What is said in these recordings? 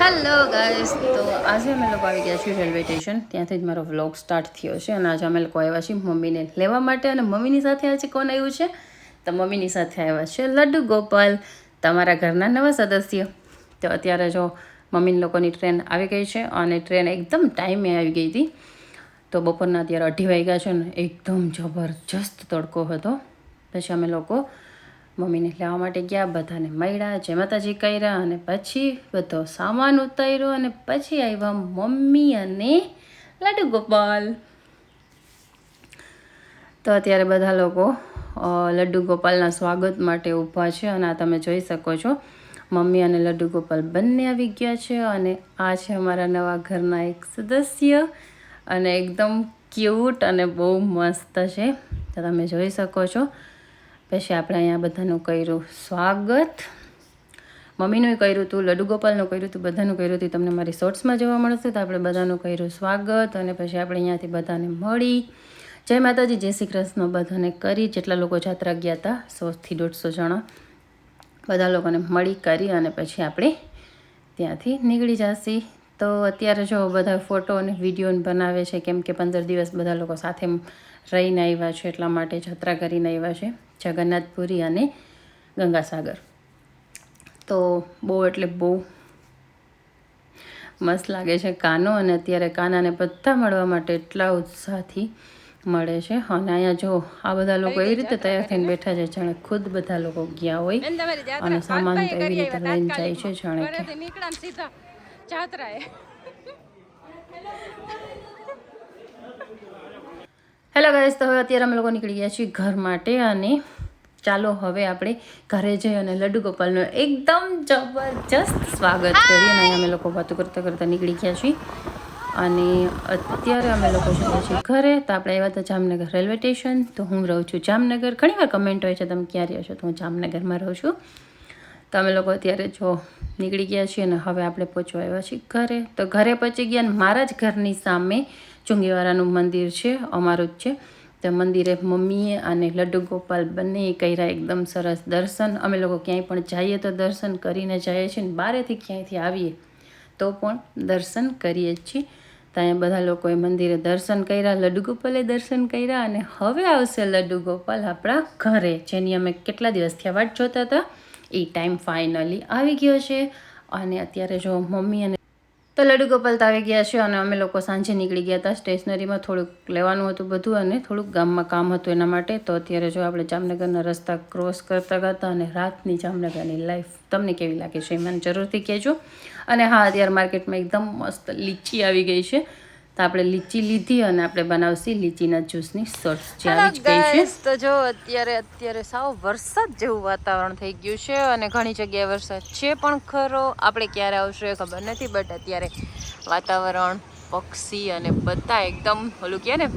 Hello guys તો આજે અમે લોકો આવી ગયા છીએ રેલવે સ્ટેશન ત્યાંથી જ મારો વ્લોગ સ્ટાર્ટ થયો છે અને આજે અમે લોકો આવ્યા છીએ મમ્મીને લેવા માટે અને મમ્મીની સાથે આજે કોણ આવ્યું છે? તો મમ્મીની સાથે આવ્યા છે લડ્ડુ ગોપાલ, તમારા ઘરના નવા સદસ્ય. તો અત્યારે જો મમ્મી લોકોની ટ્રેન આવી ગઈ છે અને ટ્રેન એકદમ ટાઈમે આવી ગઈ હતી. તો બપોરના અત્યારે અઢી વાગ્યા છે ને એકદમ જબરજસ્ત તડકો હતો. પછી અમે લોકો મમ્મીને લેવા માટે ગયા, બધાને મળ્યા, જય કર્યા અને પછી બધો સામાન ઉતાર્યો અને પછી આવ્યા મમ્મી અને લાડુ ગોપાલ. તો અત્યારે બધા લોકો લડ્ડુ ગોપાલના સ્વાગત માટે ઊભા છે અને આ તમે જોઈ શકો છો. મમ્મી અને લડ્ડુ ગોપાલ બંને આવી ગયા છે અને આ છે અમારા નવા ઘરના એક સદસ્ય અને એકદમ ક્યુટ અને બહુ મસ્ત છે. તો તમે જોઈ શકો છો. પછી આપણે અહીંયા બધાનું કર્યું સ્વાગત. મમ્મીનું કર્યું હતું લડુ ગોપાલનું કર્યું હતું બધાનું કર્યું હતું તમને મારી શોર્ટ્સમાં જોવા મળશે તો આપણે બધાનું કર્યું સ્વાગત અને પછી આપણે અહીંયાથી બધાને મળી. જય માતાજી, જય શ્રી કૃષ્ણ, બધાને કરી, જેટલા લોકો જાત્રા ગયા હતા સોથી દોઢસો જણા, બધા લોકોને મળી કરી અને પછી આપણે ત્યાંથી નીકળી જશી. તો અત્યારે જો બધા ફોટો અને વીડિયો બનાવે છે, કેમ કે પંદર દિવસ બધા લોકો સાથે રહીને આવ્યા છે, એટલા માટે જાત્રા કરીને આવ્યા છે. જગન્નાથપુરી અને ગંગાસાગર. તો બહુ એટલે બહુ મસ્ત લાગે છે કાનો અને અત્યારે કાનાને બધા મળવા માટે એટલા ઉત્સાહથી મળે છે. અને અહીંયા જો આ બધા લોકો એવી રીતે તૈયાર થઈને બેઠા છે જાણે ખુદ બધા લોકો ગયા હોય. અને સામાન એવી રીતે લઈને જાય છે જાણે કે નીકળ્યા ને સીધા જાત્રાએ હેલો ગાઈસ તો હવે અત્યારે અમે લોકો નીકળી ગયા છીએ ઘર માટે અને ચાલો હવે આપણે ઘરે જઈ અને લડ્ડુ ગોપાલનો એકદમ જબરજસ્ત સ્વાગત કરીએ અને અમે લોકો વાતો કરતાં કરતાં નીકળી ગયા છીએ. અને અત્યારે અમે લોકો જઈએ છીએ ઘરે તો આપણે આવ્યા હતા જામનગર રેલવે સ્ટેશન. તો હું રહું છું જામનગર. ઘણીવાર કમેન્ટ હોય છે તમે ક્યાં રહ્યો છો તો હું જામનગરમાં રહું છું. તો અમે લોકો અત્યારે જો નીકળી ગયા છીએ અને હવે આપણે પહોંચવા આવ્યા છીએ ઘરે. તો ઘરે પહોંચી ગયા અને મારા જ ઘરની સામે ચુંગીવાળાનું મંદિર છે, અમારું જ છે. તો મંદિરે મમ્મીએ અને લડ્ડુ ગોપાલ બંને કર્યા એકદમ સરસ દર્શન. અમે લોકો ક્યાંય પણ જઈએ તો દર્શન કરીને જઈએ છીએ ને બારેથી ક્યાંયથી આવીએ તો પણ દર્શન કરીએ જ છીએ. ત્યાં બધા લોકોએ મંદિરે દર્શન કર્યા, લડ્ડુ ગોપાલે દર્શન કર્યા અને હવે આવશે લડ્ડુ ગોપાલ આપણા ઘરે, જેની અમે કેટલા દિવસ થયા વાટ જોતા હતા. એ ટાઈમ ફાઇનલી આવી ગયો છે. અને અત્યારે જો મમ્મી અને તો લડુ ગોપાલ આવી ગયા છે અને અમે લોકો સાંજે નીકળી ગયા હતા સ્ટેશનરીમાં થોડુંક લેવાનું હતું બધું અને થોડુંક ગામમાં કામ હતું એના માટે. તો અત્યારે જો આપણે જામનગરના રસ્તા ક્રોસ કરતા હતા અને રાતની જામનગરની લાઈફ તમને કેવી લાગે છે મને જરૂરથી કહેજો. અને હા, અત્યારે માર્કેટમાં એકદમ મસ્ત લીચી આવી ગઈ છે. તો આપણે લીચી લીધી અને આપણે બનાવશી લીચીના જ્યુસની શોર્ટ્સ જે આવી જ ગઈ છે. તો જો અત્યારે અત્યારે સાવ વરસાદ જેવું વાતાવરણ થઈ ગયું છે અને ઘણી જગ્યાએ વરસાદ છે પણ ખરો આપણે ક્યારે આવશે એ ખબર નથી બટ અત્યારે વાતાવરણ પક્ષી અને બધા એકદમ ઓલું કહે ને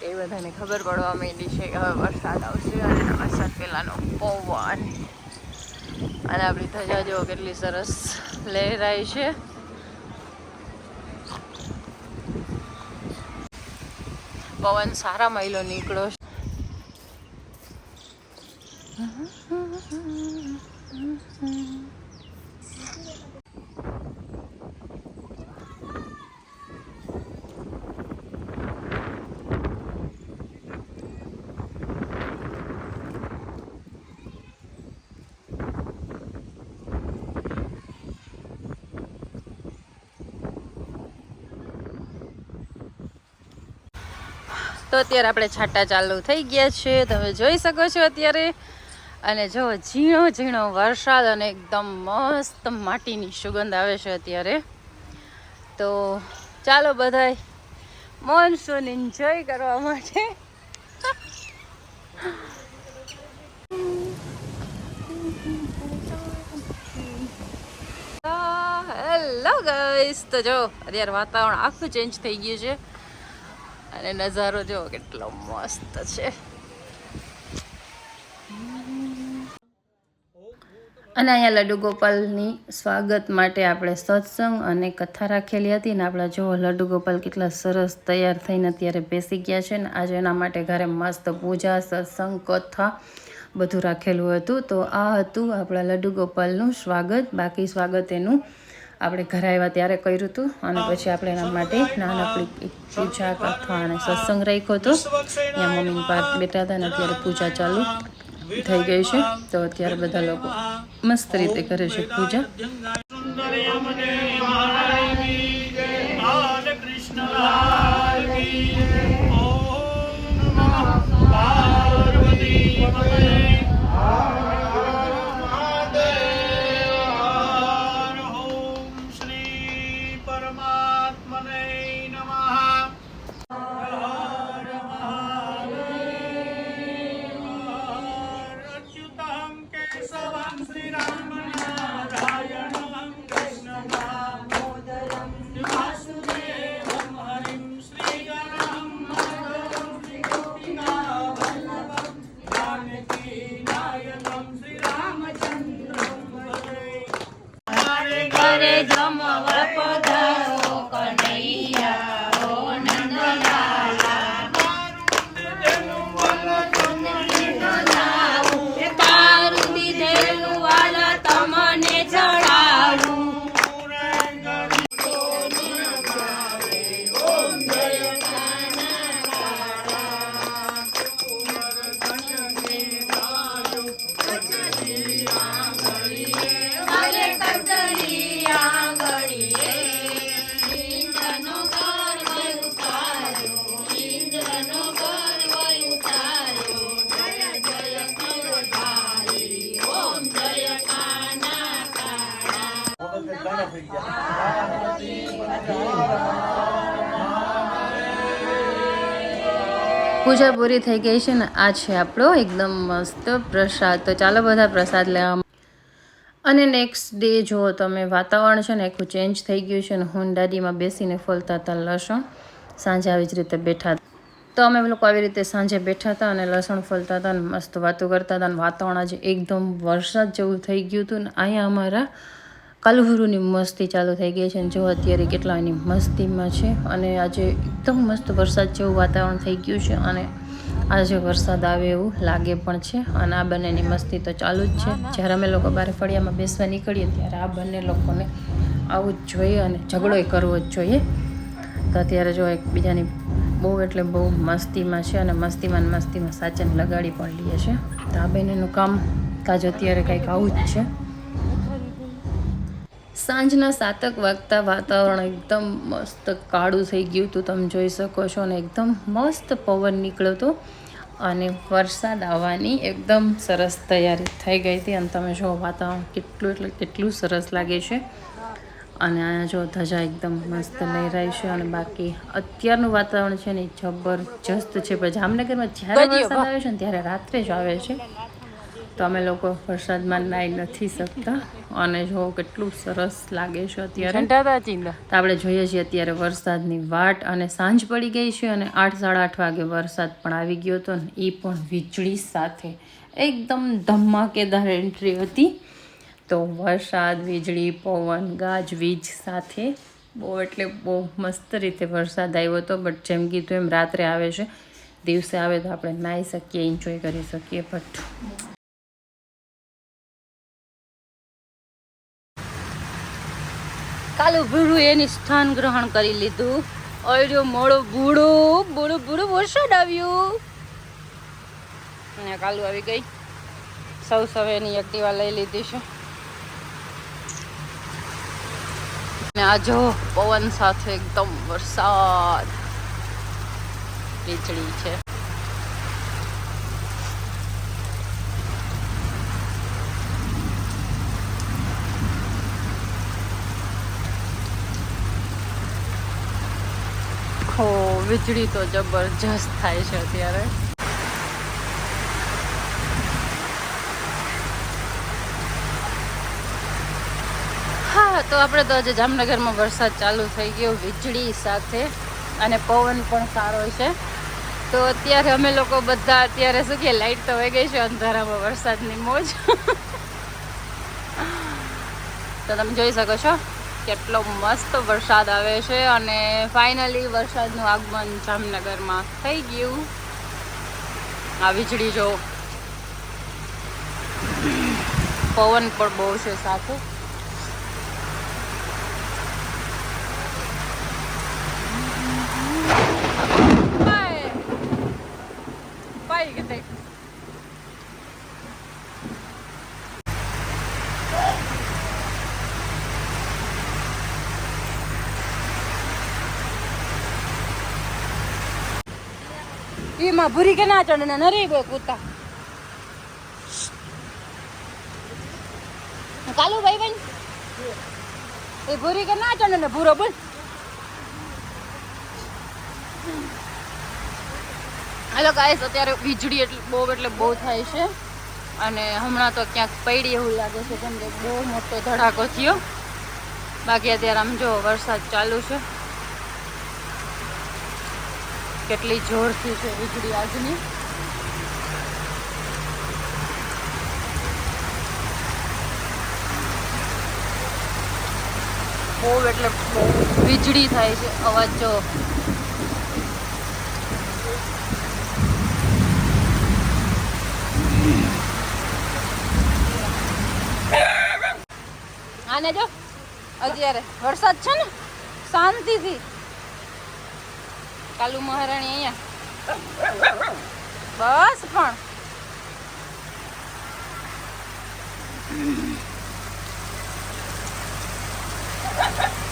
એ બધાને ખબર પડવા માંડી છે કે હવે વરસાદ આવશે અને વરસાદ પહેલાંનો પવન. અને આપણી ધજા જો કેટલી સરસ લહેરાય છે. પવન સારા માઇલો નીકળ્યો છે તો અત્યારે આપણે છાંટા ચાલુ થઈ ગયા છે. તમે જોઈ શકો છો અત્યારે. અને જો ઝીણો ઝીણો વરસાદ અને એકદમ મસ્ત માટીની સુગંધ આવે છે અત્યારે. તો ચાલો બધાય મોનસૂન એન્જોય કરવા માટે. હેલો ગાઈસ તો જો, અત્યારે વાતાવરણ આખું ચેન્જ થઈ ગયું છે. અને નજારો જો કેટલો મસ્ત છે. અને અહીંયા લડુ ગોપાલની સ્વાગત માટે આપણે સત્સંગ અને કથા રાખેલી હતી ને આપણા જો લડુ ગોપાલ કેટલા સરસ તૈયાર થઈને અત્યારે બેસી ગયા છે ને આજે એના માટે ઘરે મસ્ત પૂજા, સત્સંગ, કથા બધું રાખેલું હતું. તો આ હતું આપણા લડુ ગોપાલનું સ્વાગત. બાકી સ્વાગત એનું આપણે ઘરે આવ્યા ત્યારે કર્યું હતું અને પછી આપણે એના માટે નાનકડી પૂજા અથવા અને સત્સંગ રાખ્યો હતો. ત્યાં મમ્મી પાર્ક બેઠા હતા અને અત્યારે પૂજા ચાલુ થઈ ગઈ છે. તો અત્યારે બધા લોકો મસ્ત રીતે કરે છે પૂજા. બાલકૃષ્ણ પૂજા પૂરી થઈ ગઈ છે ને, આ છે આપણો એકદમ મસ્ત પ્રસાદ. તો ચાલો બધા પ્રસાદ લેવા. અને નેક્સ્ટ ડે જુઓ તમે વાતાવરણ છે ને, આખું ચેન્જ થઈ ગયું છે ને, હું દાદીમાં બેસીને ફોલતા હતા લસણ. સાંજે આવી જ રીતે બેઠા તો અમે લોકો આવી રીતે સાંજે બેઠા હતા અને લસણ ફોલતા હતા અને મસ્ત વાતો કરતા હતા અને વાતાવરણ આજે એકદમ વરસાદ જેવું થઈ ગયું હતું ને, અહીંયા અમારા કાલુહુરુની મસ્તી ચાલુ થઈ ગઈ છે અને જો અત્યારે કેટલા એની મસ્તીમાં છે અને આજે એકદમ મસ્ત વરસાદ જેવું વાતાવરણ થઈ ગયું છે અને આજે વરસાદ આવે એવું લાગે પણ છે અને આ બંનેની મસ્તી તો ચાલુ જ છે. જ્યારે અમે લોકો બારે ફળિયામાં બેસવા નીકળીએ ત્યારે આ બંને લોકોને આવું જ જોઈએ અને ઝઘડોય કરવો જ જોઈએ. તો અત્યારે જો એકબીજાની બહુ એટલે બહુ મસ્તીમાં છે અને મસ્તીમાં મસ્તીમાં સાચન લગાડી પણ લઈએ છે. તો આ બંનેનું કામ કાજ અત્યારે કંઈક આવું જ છે. સાંજના સાતક વાગતા વાતાવરણ એકદમ મસ્ત કાળું થઈ ગયું હતું. તમે જોઈ શકો છો અને એકદમ મસ્ત પવન નીકળ્યો હતો. અને વરસાદ આવવાની એકદમ સરસ તૈયારી થઈ ગઈ હતી. અને તમે જો વાતાવરણ કેટલું એટલે કેટલું સરસ લાગે છે. અને અહીંયા જો ધજા એકદમ મસ્ત લહેરાય છે. અને બાકી અત્યારનું વાતાવરણ છે ને જબરજસ્ત છે. પણ જામનગરમાં જ્યારે વરસાદ આવે છે ને ત્યારે રાત્રે જ આવે છે. તો અમે લોકો વરસાદમાં નાઈ નથી શકતા. અને જો કેટલું સરસ લાગે છે અત્યારે. તો આપણે જોઈએ છીએ અત્યારે વરસાદની વાટ અને સાંજ પડી ગઈ છે અને આઠ સાડા આઠ વાગે વરસાદ પણ આવી ગયો હતો ને એ પણ વીજળી સાથે એકદમ ધમાકેદાર એન્ટ્રી હતી. તો વરસાદ વીજળી પવન ગાજવીજ સાથે બહુ એટલે બહુ મસ્ત રીતે વરસાદ આવ્યો હતો. બટ જેમ કીધું એમ રાત્રે આવે છે. દિવસે આવે તો આપણે નાહી શકીએ એન્જોય કરી શકીએ. બટ કાલુ એની સ્થાન ગ્રહણ કરી લીધું. ઓર્યો મોડો બૂળો બૂળો બૂળો વરસાદ આવ્યું. અને કાલુ આવી ગઈ. સૌ સૌ એની એક્ટિવા લઈ લીધી છે. આ જો, પવન સાથે એકદમ વરસાદ. વીજળી છે હો વીજળી તો જબરજસ્ત થાય છે અત્યારે. હા, તો આપણે તો આજે જામનગરમાં વરસાદ ચાલુ થઈ ગયો વીજળી સાથે અને પવન પણ સારો છે. તો અત્યારે અમે લોકો બધા અત્યારે શું કે લાઈટ તો વહી ગઈ છે, અંધારામાં વરસાદની મોજ. તો તમે જોઈ શકો છો. કેટલો મસ્ત વરસાદ આવે છે અને ફાઇનલી વરસાદનું આગમન જામનગરમાં થઈ ગયું. આ વીજળી જો પવન પણ બહુ છે સાથે. પાય પાય એમાં ભૂરી કે ના ચડે નરી બે કૂતા. કાલુ ભાઈ બન એ ભૂરી કે ના ચડે ને ભૂરો બોલ. હાલો ગાઈસ અત્યારે વીજળી એટલે બહુ એટલે બહુ થાય છે. અને હમણાં તો ક્યાંક પડી એવું લાગે છે, કેમ કે બહુ મોટો ધડાકો થયો. બાકી અત્યારે આમ જો વરસાદ ચાલુ છે. કેટલી જોરથી છે વીજળી આજની. બહુ એટલે વીજળી થાય છે. અવાજ જો. આને જો, અત્યારે વરસાદ છે ને, શાંતિથી કાલુ મહારાણી અહીંયા. બસ પણ. અત્યારે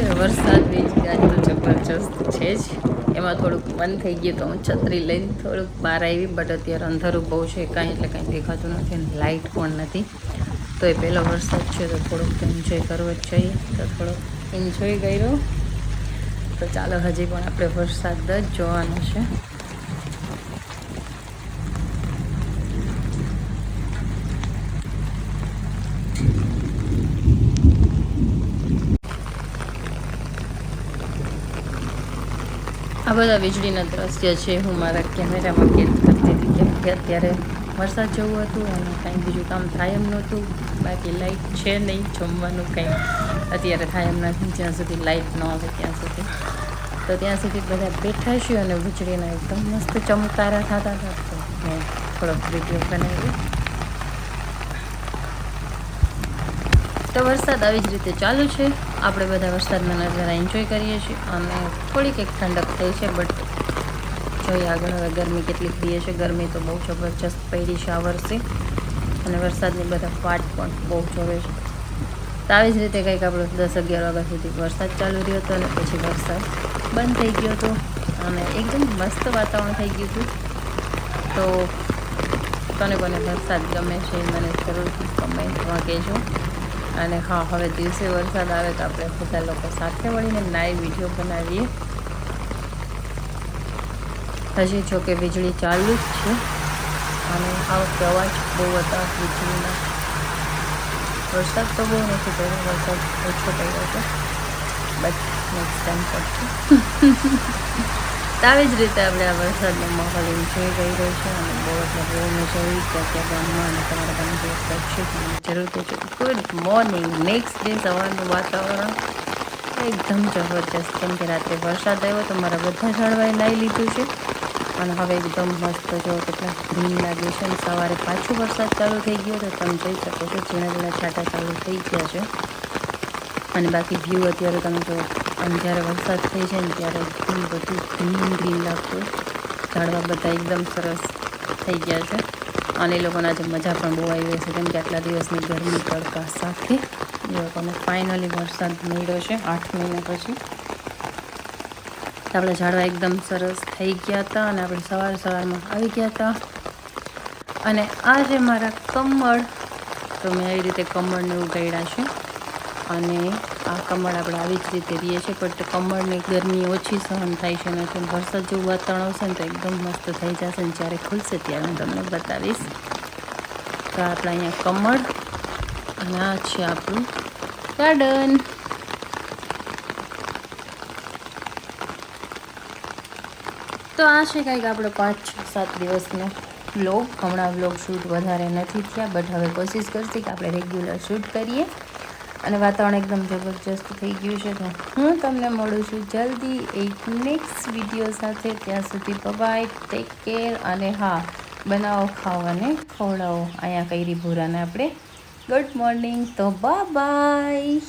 વરસાદ વેચ ગાજ તો જબરજસ્ત છે જ. એમાં થોડુંક બંધ થઈ ગયું તો હું છત્રી લઈને થોડુંક બહાર આવી બટ અત્યારે અંધારું બહુ છે, કાંઈ એટલે કાંઈ દેખાતું નથી અને લાઇટ પણ નથી. તો એ પહેલો વરસાદ છે, તો થોડુંક એન્જોય કરવો જ જોઈએ. તો થોડોક એન્જોય કર્યો. તો ચાલો, હજી પણ આપણે વરસાદ જ જોવાનો છે. આ બધા વીજળીના દ્રશ્ય છે. હું મારા કેમેરામાં કેદ કરતી હતી કેમ કે અત્યારે વરસાદ જેવું હતું અને કાંઈ બીજું કામ થાય એમ નહોતું. બાકી લાઇટ છે નહીં, જમવાનું કંઈ અત્યારે થાય એમ નથી. જ્યાં સુધી લાઇટ ન આવે ત્યાં સુધી. તો ત્યાં સુધી બધા બેઠા છીએ અને વીજળીના એકદમ મસ્ત ચમકારા થતા હતા. તો મેં થોડોક વીડિયો બનાવ્યો. તો વરસાદ આવી જ રીતે ચાલુ છે. આપણે બધા વરસાદના નજારા એન્જોય કરીએ છીએ. અને થોડીક એક ઠંડક થઈ છે બટ જોઈએ આગળ હવે ગરમી કેટલી પડીએ છે. ગરમી તો બહુ જબરજસ્ત પડી છે આ વર્ષે. અને વરસાદની બધા પાટ પણ બહુ જોવે છે. તો આવી જ રીતે કંઈક આપણો દસ અગિયાર વાગ્યા સુધી વરસાદ ચાલુ રહ્યો હતો અને પછી વરસાદ બંધ થઈ ગયો હતો. અને એકદમ મસ્ત વાતાવરણ થઈ ગયું હતું. તો કોને કોને વરસાદ ગમે છે મને જરૂરથી કમેન્ટમાં કહેજો. અને હા, હવે દિવસે વરસાદ આવે તો આપણે બધા લોકો સાથે મળીને નાઈ વીડિયો બનાવીએ. હજી જો કે વીજળી ચાલુ જ છે. અને આ અવાજ બહુ હતા વીજળીના. વરસાદ તો બહુ નથી પડ્યો, વરસાદ ઓછો પડ્યો છે. બટ નેક્સ્ટ ટાઈમ પડશે તો આવી જ રીતે આપણે આ વરસાદનો માહોલ એન્જોય રહ્યો છે અને બહુ એટલે બહુ મજા આવી કે ત્યાં ગામમાં અને તમારા ગામ જે છે જરૂર કહેજો ગુડ મોર્નિંગ નેક્સ્ટ ડે સવારનું વાતાવરણ એકદમ જબરજસ્ત. કેમ કે રાત્રે વરસાદ આવ્યો તો મારા બધા જળવાએ લઈ લીધું છે. અને હવે એકદમ મસ્ત જો કેટલા ગ્રીન લાગે છે અને સવારે પાછો વરસાદ ચાલુ થઈ ગયો તો તમે જોઈ શકો છો ઝીણા ઝીણા છાંટા ચાલુ થઈ ગયા છે. અને બાકી વ્યૂ અત્યારે તમે જો અને જ્યારે વરસાદ થઈ જાય ને ત્યારે ઘણું બધું ગ્રીન ગ્રીન લાગતું ઝાડવા બધા એકદમ સરસ થઈ ગયા છે. અને એ લોકોને આજે મજા પણ બહુ આવી છે, કેમ કે આટલા દિવસની ગરમી તડકા સાથે. એ લોકોને ફાઇનલી વરસાદ મળ્યો છે આઠ મહિના પછી. આપણે ઝાડવા એકદમ સરસ થઈ ગયા હતા અને આપણે સવાર સવારમાં આવી ગયા હતા. અને આજે મારા કમળ, તો મેં આવી રીતે કમળને ઉગાડ્યા છે. અને આ કમળ આપણે આવી જ રીતે રહીએ છીએ તે કમળની ગરમી ઓછી સહન થાય છે અને વરસાદ જેવું વાતાવરણ આવશે ને તો એકદમ મસ્ત થઈ જશે ને જ્યારે ખુલશે ત્યારે હું તમને બતાવીશ. તો આપણા અહીંયા કમળ, અને આ છે આપણું ગાર્ડન તો આ છે કંઈક આપણો પાંચ, છ, સાત દિવસનો વ્લોગ હમણાં વ્લોગ શૂટ વધારે નથી થયા બટ હવે કોશિશ કરશે કે આપણે રેગ્યુલર શૂટ કરીએ. અને વાતાવરણ એકદમ જબરજસ્ત થઈ ગયું છે તો હું તમને મળું છું જલ્દી એક નેક્સ્ટ વીડિયો સાથે. ત્યાં સુધી બબાય ટેક કેર અને હા, બનાવો ખાઓ અને ખવડાવો. અહીંયા કઈ ભૂરાને આપણે. ગુડ મોર્નિંગ તો બાય